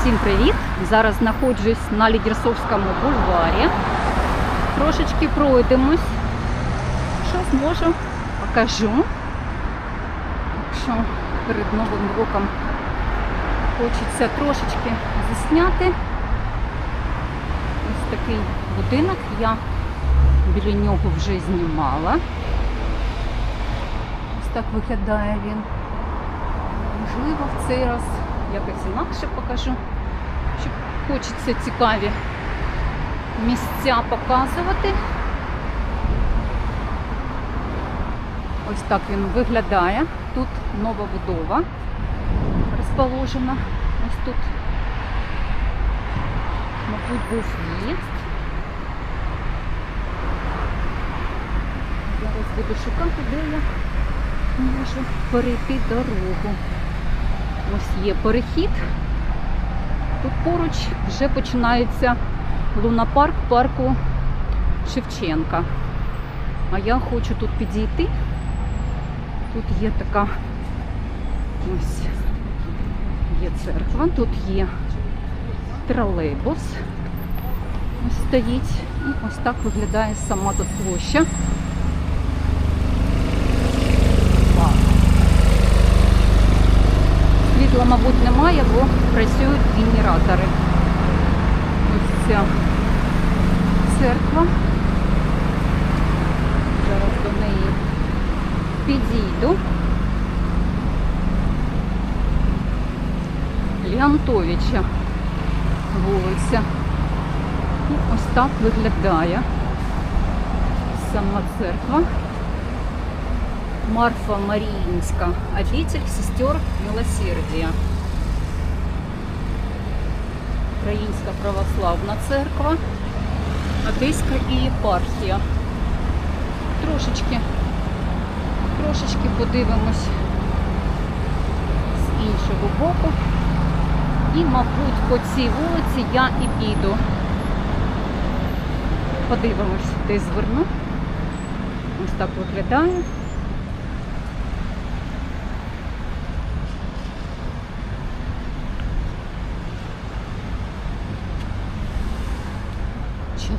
Всім привіт! Зараз знаходжусь на Лідерсовському бульварі. Трошечки пройдемось. Що зможу, покажу. Якщо перед новим роком хочеться трошечки засняти. Ось такий будинок. Я біля нього вже знімала. Ось так виглядає він. Можливо, в цей раз якось інакше покажу. Щоб хочеться цікаві місця показувати. Ось так він виглядає. Тут нова будова розположена. Ось тут, мабуть, був в'їзд. Зараз буду шукати, де я можу перейти дорогу. Ось є перехід. Тут поруч вже починається лунапарк парку Шевченка. А я хочу тут підійти. Тут є така ось є церква, тут є тролейбус. Ось стоїть. І ось так виглядає сама тут площа. Вау. Світла, мабуть, немає, бо працюють генератори. Ось ця церква. Зараз до неї підійду. Леонтовича вулиця. І ось так виглядає сама церква. Марфа Маріїнська, обитель сестер Милосердия. Українська православна церква, Одеська і єпархія. Трошечки, трошечки подивимось з іншого боку. І, мабуть, по цій вулиці я і піду. Подивимось, де зверну. Ось так виглядає.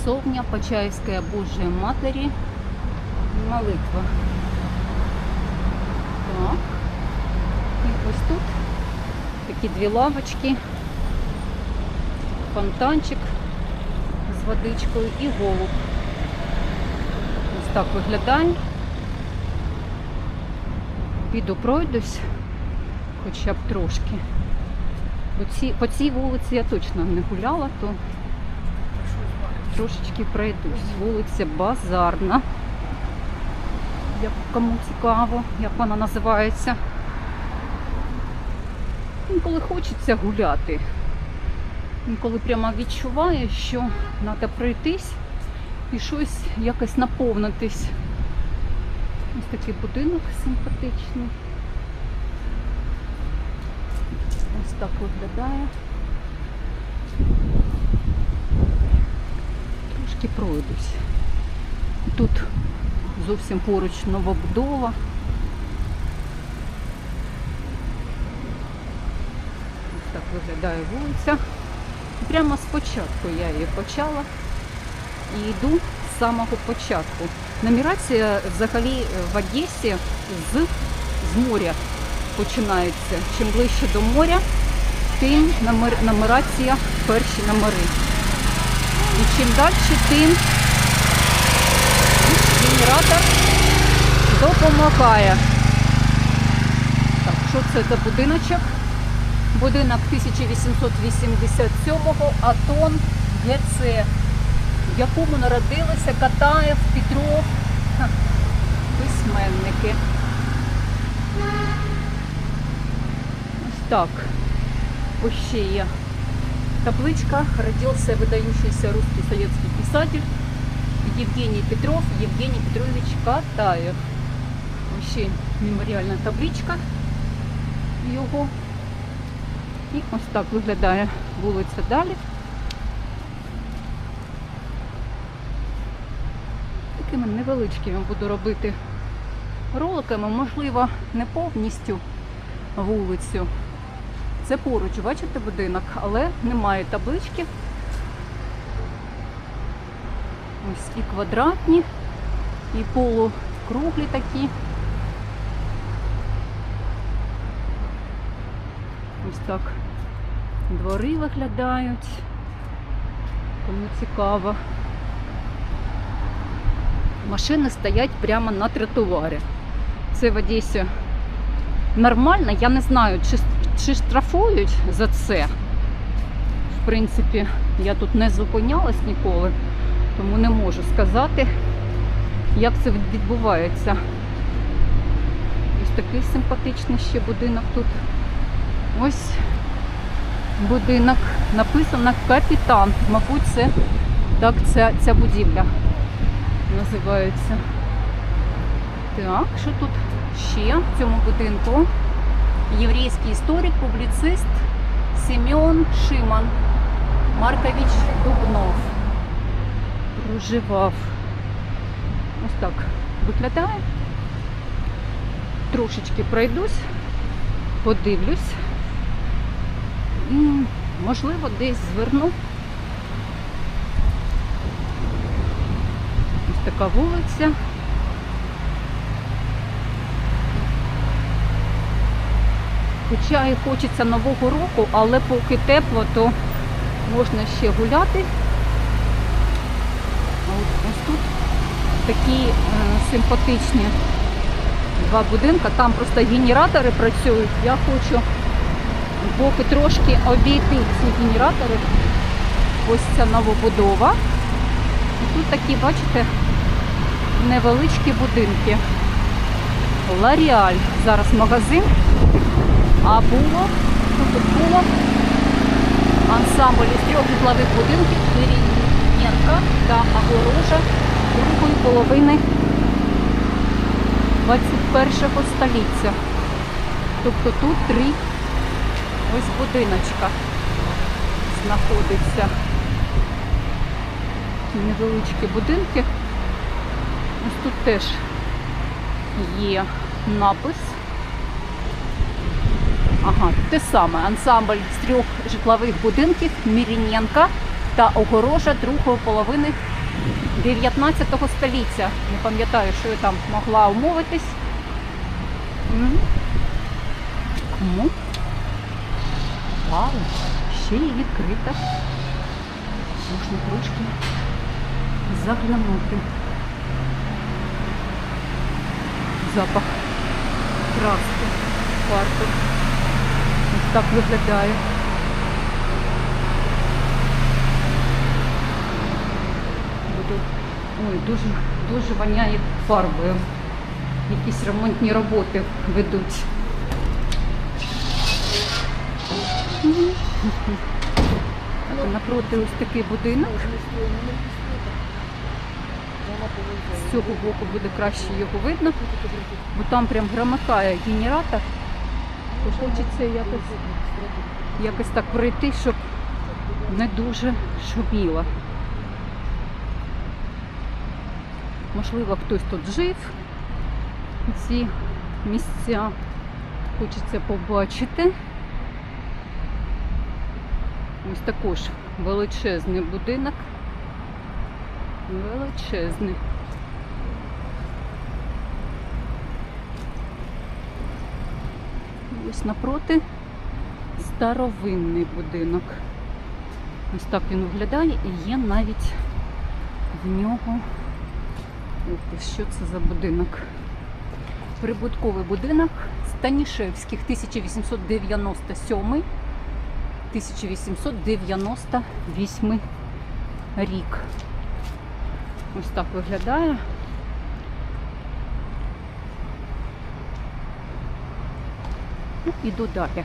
Часовня Почаївської Божої Матері. Молитва. Так. І ось тут такі дві лавочки, фонтанчик з водичкою і голуб. Ось так виглядає. Піду пройдусь, хоча б трошки. По цій, вулиці я точно не гуляла, то трошечки пройдусь. Вулиця Базарна. Як кому цікаво, як вона називається. Інколи хочеться гуляти. Інколи прямо відчуваю, що треба пройтись і щось якось наповнитись. Ось такий будинок симпатичний. Ось так виглядає. Трошки пройдусь. Тут зовсім поруч новобудова. Ось так виглядає вулиця. Прямо спочатку я її почала і йду з самого початку. Нумерація взагалі в Одесі з, з моря починається. Чим ближче до моря, тим номер, нумерація перші номери. І чим далі, тим генератор допомагає. Так, що це за будиночок? Будинок 1887-го Атон ГЦ, в якому народилися Катаєв, Петров, письменники. Ось так. Ось ще є табличка. Родился выдающийся русский советский писатель Евгений Петров, Евгений Петрович Катаєв. Ось ще меморіальна табличка його. І ось так виглядає вулиця далі. Такими невеличкими буду робити роликами, можливо, не повністю вулицю Це поруч, бачите будинок, але немає таблички. Ось і квадратні, і полукруглі такі. Ось так двори виглядають. Кому цікаво. Машини стоять прямо на тротуарі. Це в Одесі нормально. Я не знаю, чи, чи штрафують за це. В принципі, я тут не зупинялась ніколи, тому не можу сказати, як це відбувається. Ось такий симпатичний ще будинок тут. Ось будинок. Написано капітан. Мабуть, це так ця, ця будівля називається. Так, що тут ще в цьому будинку? Єврейський історик, публіцист Семен Шиман Маркович Дубнов. Проживав. Ось так виглядає. Трошечки пройдусь, подивлюсь. І, можливо, десь зверну. Ось така вулиця. Хоча і хочеться нового року, але поки тепло, то можна ще гуляти. Ось тут такі е, симпатичні два будинки. Там просто генератори працюють. Я хочу поки трошки обійти ці генератори. Ось ця новобудова. І тут такі, бачите, невеличкі будинки. Ларіаль. Зараз магазин. А було, тут було? Ансамбль із трьох житлових будинків Кирінєнка та огорожа другої половини 21 століття. Тобто тут три ось будиночка знаходиться. Такі невеличкі будинки. Ось тут теж є напис. Ага, те саме. Ансамбль з трьох житлових будинків Мірінєнка та огорожа другої половини 19 століття. Не пам'ятаю, що я там могла умовитись. Кому? Вау, ще й відкрита. Можна трошки заглянути. Запах краски парку. Так виглядає. Ой, дуже, дуже воняє фарбою. Якісь ремонтні роботи ведуть. Напроти ось такий будинок. З цього боку буде краще його видно, бо там прям громикає генератор. То хочеться якось, якось так пройти, щоб не дуже шуміло. Можливо, хтось тут жив. Ці місця хочеться побачити. Ось також величезний будинок. Величезний. Ось напроти старовинний будинок. Ось так він виглядає і є навіть в нього. Що це за будинок? Прибутковий будинок Станішевських 1897 1898 рік. Ось так виглядає. Іду далі.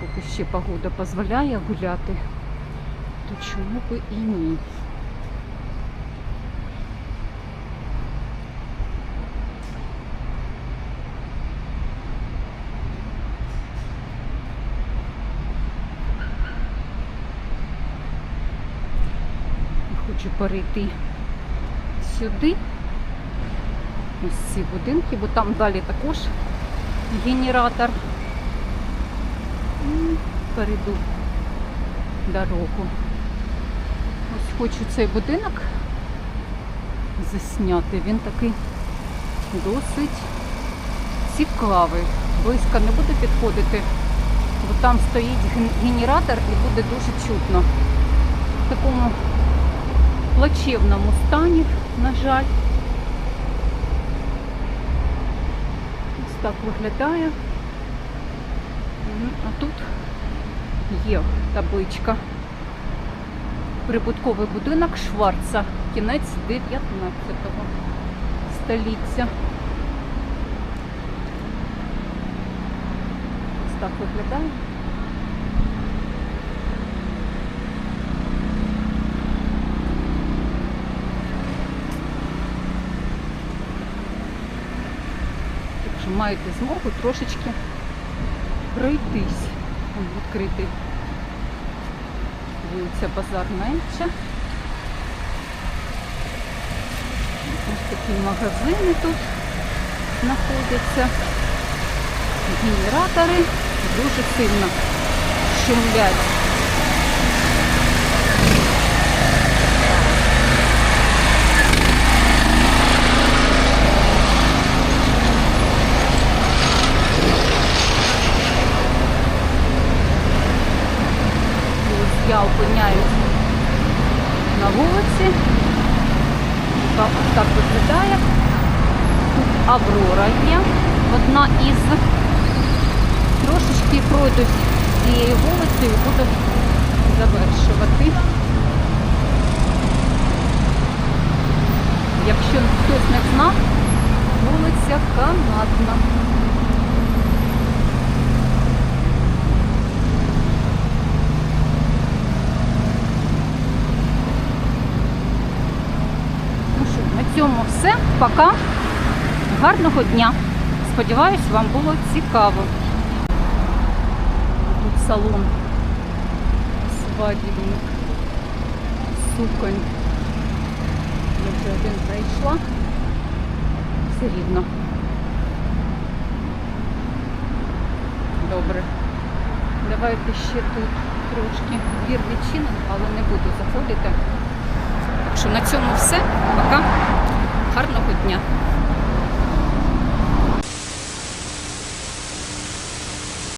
Поки ще погода дозволяє гуляти, то чому би і ні. Хочу перейти сюди. Ось ці будинки, бо там далі також генератор. І перейду дорогу. Ось хочу цей будинок засняти. Він такий досить цікавий. Близько не буду підходити, бо там стоїть генератор і буде дуже чутно. В такому плачевному стані, на жаль. Так виглядає. А тут є табличка. Прибутковий будинок Шварца. Кінець 19 століття. Ось так виглядає. Якщо маєте змогу трошечки пройтись. Вон Відкритий вулиця Базарна Ельча. Ось такі магазини тут знаходяться. Генератори дуже сильно шумлять. Ось я опиняюсь на вулиці. Так, так виглядає. Тут Аврора є, одна із. Трошечки пройдусь цією вулицею і буду завершувати. Якщо хтось не знав, вулиця Канатна. Ну що, на цьому все. Пока. Гарного дня. Сподіваюсь, вам було цікаво. Тут салон свадібник. Суконь. Я вже один зайшла. Все рівно. Добре. Давайте ще тут трошки двір відчинимо, але не буду заходити. Так що на цьому все. Пока. Гарного дня.